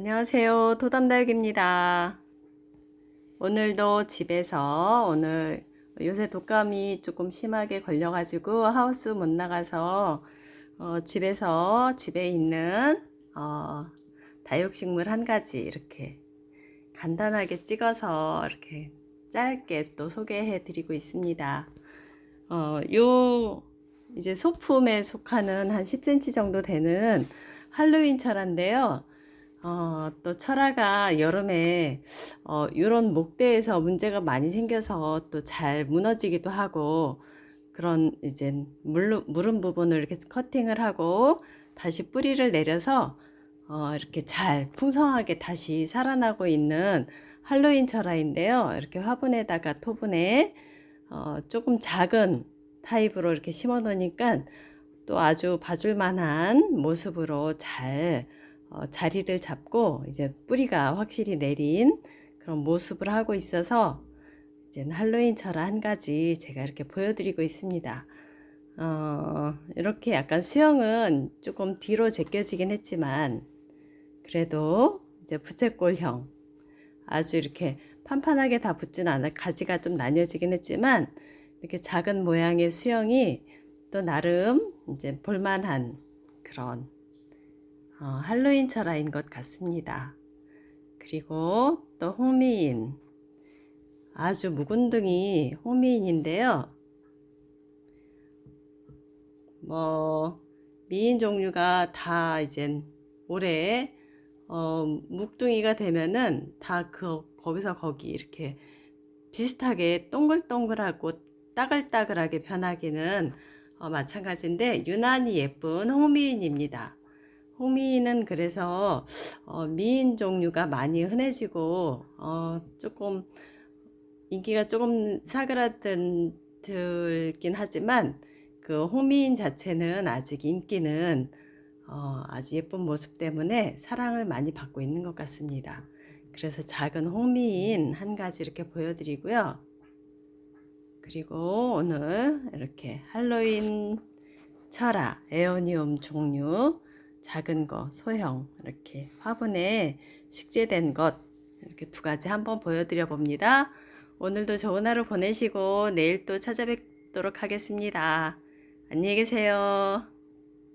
안녕하세요. 도담다육입니다. 오늘도 집에서 오늘 요새 독감이 조금 심하게 걸려가지고 하우스 못 나가서 어, 집에서 집에 있는 어, 다육식물 한 가지 이렇게 간단하게 찍어서 이렇게 짧게 또 소개해 드리고 있습니다. 어, 요 이제 소품에 속하는 한 10cm 정도 되는 할로윈 철화인데요. 어, 또 철화가 여름에 어, 이런 목대에서 문제가 많이 생겨서 또 잘 무너지기도 하고 그런 이제 물, 무른 부분을 이렇게 커팅을 하고 다시 뿌리를 내려서 어, 이렇게 잘 풍성하게 다시 살아나고 있는 할로윈 철화인데요. 이렇게 화분에다가 토분에 어, 조금 작은 타입으로 이렇게 심어 놓으니까 또 아주 봐줄 만한 모습으로 잘 어, 자리를 잡고 이제 뿌리가 확실히 내린 그런 모습을 하고 있어서 이제 할로윈 철화 한 가지 제가 이렇게 보여드리고 있습니다. 어, 이렇게 약간 수영은 조금 뒤로 제껴지긴 했지만 그래도 이제 부채꼴형 아주 이렇게 판판하게 다 붙진 않아 가지가 좀 나뉘어지긴 했지만 이렇게 작은 모양의 수영이 또 나름 이제 볼만한 그런 어, 할로윈 철화인 것 같습니다. 그리고 또 홍미인 아주 묵은둥이 홍미인인데요. 뭐 미인 종류가 다 이젠 올해 어, 묵둥이가 되면은 다 그 거기서 거기 이렇게 비슷하게 동글동글하고 따글따글하게 변하기는 어, 마찬가지인데 유난히 예쁜 홍미인입니다. 홍미인은 그래서 어, 미인 종류가 많이 흔해지고 어, 조금 인기가 조금 사그라든 들긴 하지만 그 홍미인 자체는 아직 인기는 어, 아주 예쁜 모습 때문에 사랑을 많이 받고 있는 것 같습니다. 그래서 작은 홍미인 한 가지 이렇게 보여드리고요. 그리고 오늘 이렇게 할로윈 철화 에오니움 종류 작은 거 소형 이렇게 화분에 식재된 것 이렇게 두 가지 한번 보여드려 봅니다. 오늘도 좋은 하루 보내시고 내일 또 찾아뵙도록 하겠습니다. 안녕히 계세요.